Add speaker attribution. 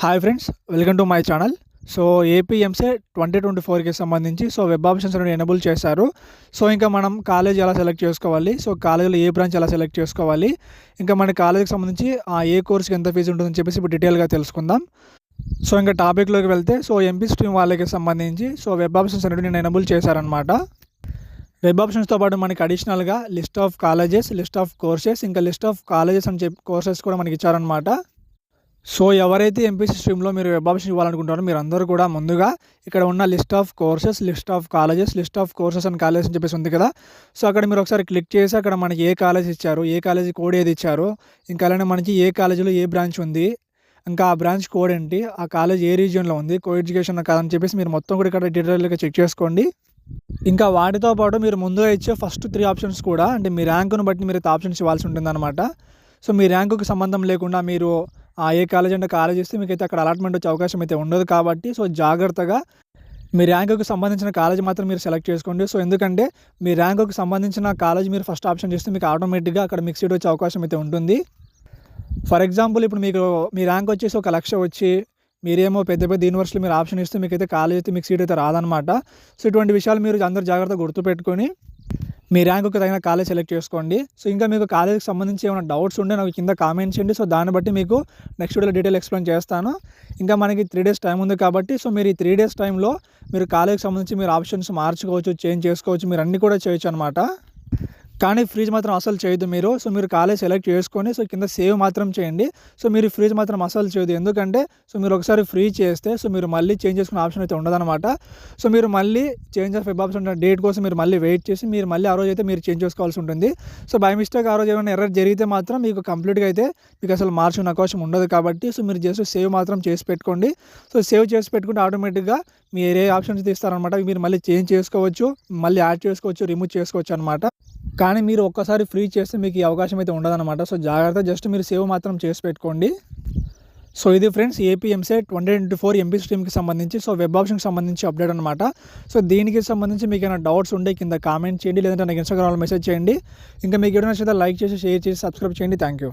Speaker 1: Hi friends welcome to my channel so AP EAMCET twenty twenty ఫోర్కి సంబంధించి so web options అనేవి enable చేశారు. So ఇంకా మనం కాలేజ్ ఎలా సెలెక్ట్ చేసుకోవాలి? సో కాలేజీలో ఏ బ్రాంచ్ ఎలా సెలెక్ట్ చేసుకోవాలి? ఇంకా మన కాలేజీకి సంబంధించి ఆ ఏ కోర్స్కి ఎంత ఫీజు ఉంటుందని చెప్పేసి ఇప్పుడు డీటెయిల్గా తెలుసుకుందాం. సో ఇంకా టాపిక్లోకి వెళ్తే సో ఎంపీ స్ట్రీమ్ వాళ్ళకి సంబంధించి సో వెబ్ ఆప్షన్స్ అనేవి నేను ఎనబుల్ చేశారనమాట వెబ్ ఆప్షన్స్తో పాటు మనకి అడిషనల్గా list of colleges list of courses ఇంకా లిస్ట్ ఆఫ్ కాలేజెస్ అని చెప్పి కోర్సెస్ కూడా మనకి ఇచ్చారనమాట సో ఎవరైతే ఎంపీసీ స్ట్రీమ్లో మీరు వెబ్ ఆప్షన్ ఇవ్వాలనుకుంటారో మీరు అందరూ కూడా ముందుగా ఇక్కడ ఉన్న list of courses list of colleges list of courses and colleges అని చెప్పేసి ఉంది కదా. సో అక్కడ మీరు ఒకసారి క్లిక్ చేసి అక్కడ మనకి ఏ కాలేజ్ ఇచ్చారు ఏ కాలేజీ కోడ్ ఏది ఇచ్చారు ఇంకా అలానే మనకి ఏ కాలేజీలో ఏ బ్రాంచ్ ఉంది ఇంకా ఆ బ్రాంచ్ కోడ్ ఏంటి ఆ కాలేజ్ ఏ రీజియన్లో ఉంది కో ఎడ్యుకేషన్ కాదని చెప్పేసి మీరు మొత్తం కూడా ఇక్కడ డీటెయిల్గా చెక్ చేసుకోండి. ఇంకా వాటితో పాటు మీరు ముందుగా ఇచ్చే ఫస్ట్ త్రీ ఆప్షన్స్ కూడా అంటే మీ ర్యాంకును బట్టి మీరు ఆప్షన్స్ ఇవ్వాల్సి ఉంటుందన్నమాట. సో మీ ర్యాంకుకి సంబంధం లేకుండా మీరు ఏ కాలేజ్ అంటే కాలేజ్ ఇస్తే మీకైతే అక్కడ అలాట్మెంట్ వచ్చే అవకాశం అయితే ఉండదు కాబట్టి సో జాగ్రత్తగా మీ ర్యాంకుకు సంబంధించిన కాలేజ్ మాత్రం మీరు సెలెక్ట్ చేసుకోండి. సో ఎందుకంటే మీ ర్యాంకుకు సంబంధించిన కాలేజ్ మీరు ఫస్ట్ ఆప్షన్ చేస్తే మీకు ఆటోమేటిక్గా అక్కడ మీకు సీట్ వచ్చే అవకాశం అయితే ఉంటుంది. ఫర్ ఎగ్జాంపుల్ ఇప్పుడు మీకు మీ ర్యాంక్ వచ్చేసి ఒక లక్ష వచ్చి మీరేమో పెద్ద పెద్ద యూనివర్సిటీలు మీరు ఆప్షన్ ఇస్తే మీకైతే కాలేజ్ అయితే మీకు సీట్ అయితే రాదనమాట సో ఇటువంటి విషయాలు మీరు అందరు జాగ్రత్తగా గుర్తుపెట్టుకొని మీ ర్యాంకుకి తగిన కాలేజ్ సెలెక్ట్ చేసుకోండి. సో ఇంకా మీకు కాలేజ్కి సంబంధించి ఏమైనా డౌట్స్ ఉంటే నాకు కింద కామెంట్ చేయండి. సో దాన్ని బట్టి మీకు నెక్స్ట్ వీడియోలో డీటెయిల్ ఎక్స్ప్లెయిన్ చేస్తాను. ఇంకా మనకి త్రీ డేస్ టైం ఉంది కాబట్టి సో మీరు ఈ త్రీ డేస్ టైంలో మీరు కాలేజ్కి సంబంధించి మీరు ఆప్షన్స్ మార్చుకోవచ్చు చేంజ్ చేసుకోవచ్చు మీరు అన్నీ కూడా చేయొచ్చు అనమాట కానీ ఫ్రీజ్ మాత్రం అసలు చేయదు మీరు. సో మీరు కాలేజ్ సెలెక్ట్ చేసుకొని సో కింద సేవ్ మాత్రం చేయండి. సో మీరు ఫ్రీజ్ మాత్రం అసలు చేయదు ఎందుకంటే సో మీరు ఒకసారి ఫ్రీ చేస్తే సో మీరు మళ్ళీ చేంజ్ చేసుకునే ఆప్షన్ అయితే ఉండదన్నమాట. సో మీరు మళ్ళీ change of web option date కోసం మీరు మళ్ళీ వెయిట్ చేసి మీరు మళ్ళీ ఆ రోజు అయితే మీరు చేంజ్ చేసుకోవాల్సి ఉంటుంది. సో బై మిస్టేక్ ఆ రోజు ఏమైనా ఎర్రర్ జరిగితే మాత్రం మీకు కంప్లీట్గా అయితే మీకు అసలు మార్చుకునే అవకాశం ఉండదు కాబట్టి సో మీరు జస్ట్ సేవ్ మాత్రం చేసి పెట్టుకోండి. సో సేవ్ చేసి పెట్టుకుంటే ఆటోమేటిక్గా మీరు ఏ ఆప్షన్స్ తీస్తారనమాట మీరు మళ్ళీ చేంజ్ చేసుకోవచ్చు మళ్ళీ యాడ్ చేసుకోవచ్చు రిమూవ్ చేసుకోవచ్చు అనమాట కానీ మీరు ఒక్కసారి ఫ్రీ చేస్తే మీకు ఈ అవకాశం అయితే ఉండదన్నమాట. సో జాగ్రత్త జస్ట్ మీరు సేవ్ మాత్రం చేసి పెట్టుకోండి. సో ఇది friends AP EAMCET twenty twenty four MP స్ట్రీమ్కి సంబంధించి సో వెబ్ ఆప్షన్కి సంబంధించి అప్డేట్ అనమాట సో దీనికి సంబంధించి మీకు ఏమైనా డౌట్స్ ఉంటే కింద కామెంట్ చేయండి లేదంటే నాకు ఇన్స్టాగ్రామ్లో మెసేజ్ చేయండి. ఇంకా మీకు ఏదైనా నచ్చితే లైక్ చేసి షేర్ చేసి సబ్స్క్రైబ్ చేయండి. Thank you